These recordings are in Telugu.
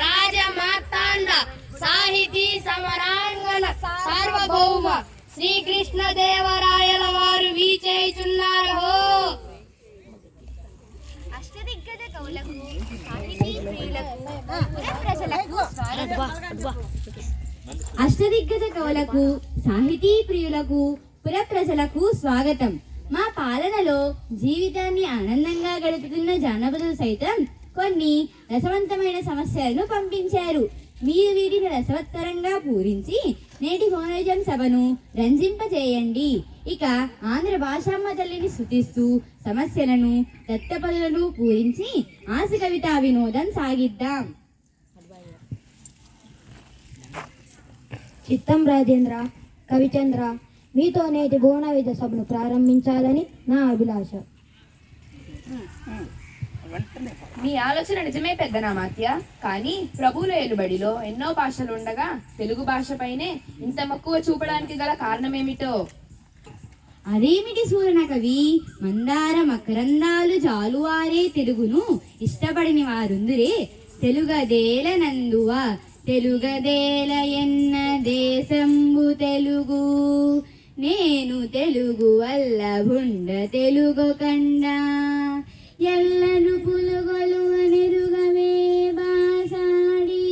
రాజమార్తాండ సాహితీ సమరాంగన సార్వభౌమ శ్రీకృష్ణ దేవరాయల వారు వీచేయుచున్నారు. హో! అష్టదిగ్గజ కవులకు సాహితీ ప్రియులకు ప్రజలకు స్వాగతం. అష్టదిగ్గజ కవులకు సాహితీ ప్రియులకు పుర ప్రజలకు స్వాగతం. మా పాలనలో జీవితాన్ని ఆనందంగా గడుపుతున్న జానపదులు సైతం కొన్ని రసవంతమైన సమస్యలను పంపించారు. మీరు వీటిని రసవత్తరంగా పూరించి నేటి హోనజం సభను రంజింపజేయండి. ఇక ఆంధ్ర భాషామ్మ తల్లిని స్థుతిస్తూ సమస్యలను దత్తపదులను పూరించి ఆశ కవితా వినోదం సాగిద్దాం. చిత్తం రాజేంద్ర కవిచంద్ర మీతో నేటి భువన విద్య సభను ప్రారంభించాలని నా అభిలాష. మీ ఆలోచన నిజమే పెద్ద నామాత్య కానీ ప్రభువుల ఏలుబడిలో ఎన్నో భాషలు ఉండగా తెలుగు భాషపైనే ఇంత మక్కువ చూపడానికి గల కారణమేమిటో? అదేమిటి సూరన కవి? మందార మకరందాలు జాలువారే తెలుగును ఇష్టపడిన వారుందురే. తెలుగదేల నందువ తెలుగదేల ఎన్న దేశంబు తెలుగు. నేను తెలుగు వల్ల ఉండ తెలుగు కండ. ఎల్లను పులుగొలు నెరుగవే బాసాడి.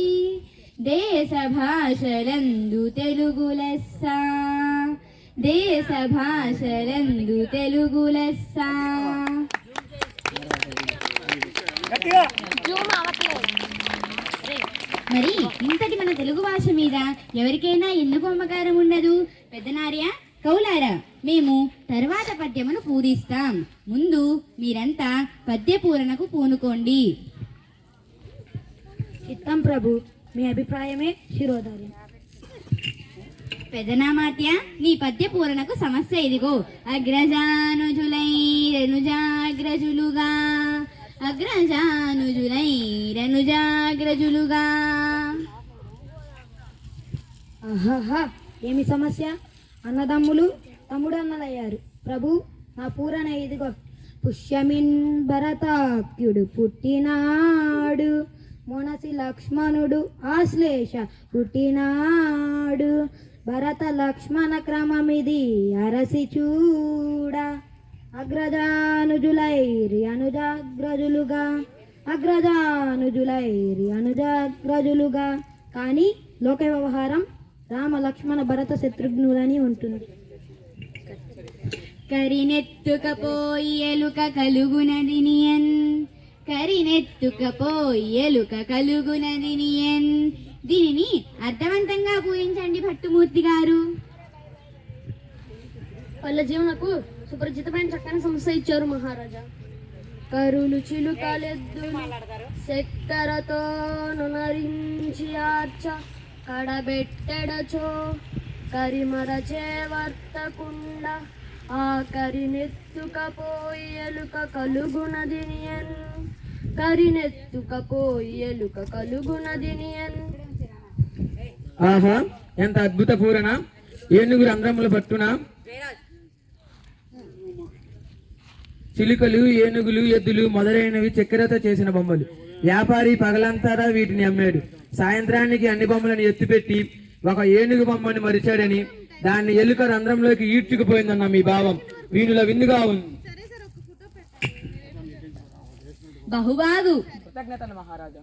దేశ భాషలందు తెలుగు లెస్స. దేశ భాషలందు తెలుగు లెస్స. మరి ఇంతటి మన తెలుగు భాష మీద ఎవరికైనా ఎందుకు అమ్మకారం ఉండదు? పెద్దనార్య కౌలారా? మేము తర్వాత పద్యమును పూరిస్తాం ముందు మీరంతా పద్య పూరణకు పూనుకోండి. చిత్తం ప్రభు మీ అభిప్రాయమే శిరోధార్యం. పెదనామాత్య నీ పద్య పూరణకు సమస్య ఇదిగో. అగ్రజానుజులై రనుజాగ్రజులుగా అగ్రజానుజులై రనుజాగ్రజులుగా ఆహాహా ఏమి సమస్య? అన్నదమ్ములు తమ్ముడన్నలయ్యారు. ప్రభు నా పూరణ ఇదిగో. పుష్యమిన్ భరతాక్యుడు పుట్టినాడు. మొనసి లక్ష్మణుడు ఆశ్లేష పుట్టినాడు. భరత లక్ష్మణ క్రమమిది అరసి చూడ. అగ్రజానుజులైరి అనుజాగ్రజులుగా. అగ్రజానుజులైరి అనుజాగ్రజులుగా. కానీ లోక వ్యవహారం రామ లక్ష్మణ భరత శత్రుఘ్నులని ఉంటుంది. కరినెత్తుకపోయి ఎలుక కలుగునదినియన్ కరినెత్తుకపోయి ఎలుక కలుగునదినియన్ దీనిని అర్థవంతంగా పూరించండి భట్టుమూర్తి గారు. వాళ్ళ జీవనకు సుపరిచితమైన చక్కని సమస్య ఇచ్చారు మహారాజా. కరులు చిలుకలెద్దులు చక్కెరతో నునరించి ఆర్చ కడబెట్టెడచో. కరిమరచే వర్తకుండ కరినెత్తుకపోయి ఎలుక కలుగునదినియన్ కరినెత్తుకపోయి ఎలుక కలుగునదినియన్ ఆహా ఎంత అద్భుత పూరణ. ఏనుగు రంధ్రముల పట్టున చిలుకలు ఏనుగులు ఎద్దులు మొదలైనవి చక్కెరతో చేసిన బొమ్మలు. వ్యాపారి పగలంతారా వీటిని అమ్మాడు. సాయంత్రానికి అన్ని బొమ్మలను ఎత్తిపెట్టి ఒక ఏనుగు బొమ్మను మరిచాడని దాన్ని ఎలుక రంధ్రంలోకి ఈడ్చుకుపోయిందన్న మీ భావం. వీనుల విందుగా ఉంది. మహారాజా.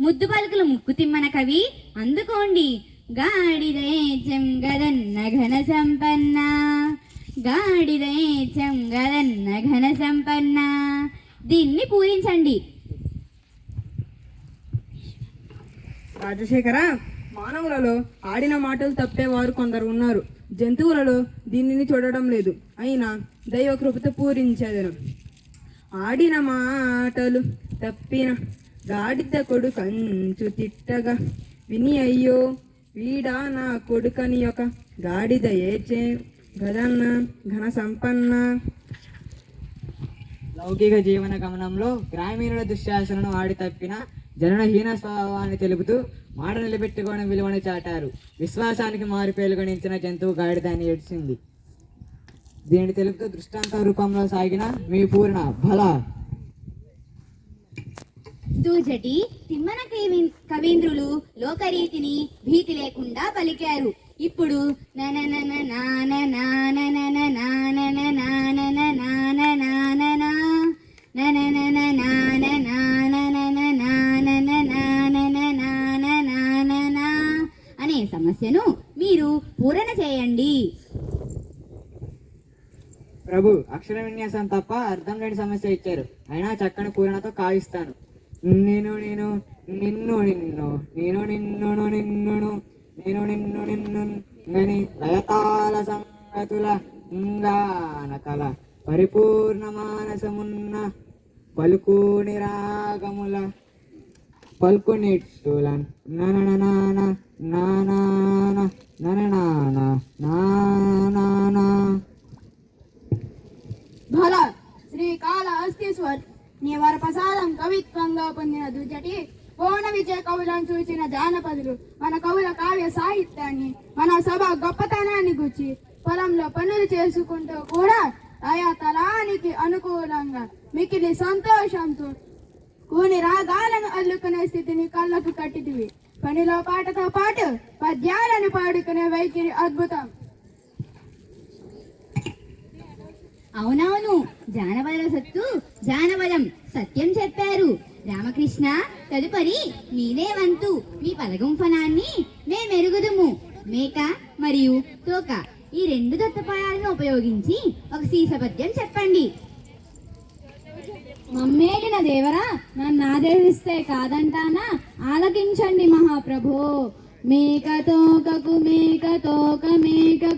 ముద్దు పలుకులు ముక్కు తిమ్మన కవి అందుకోండి. గాడిదేచం గదన్న ఘన సంపన్న. గాడిదేచం గదన్న ఘన సంపన్న. దీన్ని పూరించండి. రాజశేఖర మానవులలో ఆడిన మాటలు తప్పేవారు కొందరు ఉన్నారు. జంతువులలో దీనిని చూడడం లేదు. అయినా దైవ కృపతో పూరించేదను ఆడిన మాటలు తప్పిన గాడిద కొడుకంచు తిట్టగా విని అయ్యో వీడా నా కొడుకని యొక్క గాడిద ఏచే గదన్న ఘన సంపన్న. లౌకిక జీవన గమనంలో గ్రామీణుల దుశ్శాసనను ఆడి తప్పిన జననహీన స్వభావాన్ని తెలుపుతూ మాట నిలబెట్టుకోవడం విలువను చాటారు విశ్వాసానికి మారుపేలు గణించిన జంతువు గాడిదాన్ని ఏడ్చింది దీనిని తెలుపుతూ దృష్టాంత రూపంలో సాగిన మీ పూర్ణ బల దూజటి తిమ్మన కవీంద్రులు లోకరీతిని భీతి లేకుండా పలికారు ఇప్పుడు నననన నాన నాన నానన నానన నానన చేయండి ప్రభు అక్షర విన్యాసం తప్ప అర్థం లేని సమస్య ఇచ్చారు అయినా చక్కని పూరణతో కావిస్తాను నేను నేను నిన్ను నిన్ను నేను నిన్నును నిన్నును నేను నిన్ను నిన్ను గని లయతాల సంగతుల కల పరిపూర్ణ మానసమున్న పలుకుని రాగముల పలుకునిట్టుల ననననాన నా కోన విజయ కవులను చూసిన జానపదులు మన కవుల కావ్య సాహిత్యాన్ని మన సభ గొప్పతనాన్ని గుచ్చి పొలంలో పనులు చేసుకుంటూ కూడా ఆయా తలానికి అనుకూలంగా మికిలి సంతోషంతో కూని రాగాలను అల్లుకునే స్థితిని కళ్ళకు కట్టిదివి పనిలో పాటతో పాటు పద్యాలను పాడుకునే వైఖరి అద్భుతం. అవునవును. జానపద సత్తు జానపదం సత్యం చెప్పారు. రామకృష్ణ తదుపరి మీదే వంతు. మీ పదగుంఫనాన్ని మేమెరుగుదుము. మేక మరియు తోక ఈ రెండు దత్తపాయాలను ఉపయోగించి ఒక సీసపద్యం చెప్పండి. మమ్మేలిన దేవరా నన్ను ఆదేశిస్తే కాదంటానా? ఆలకించండి మహాప్రభో. మేక తోకకు మేక తోక మేకకు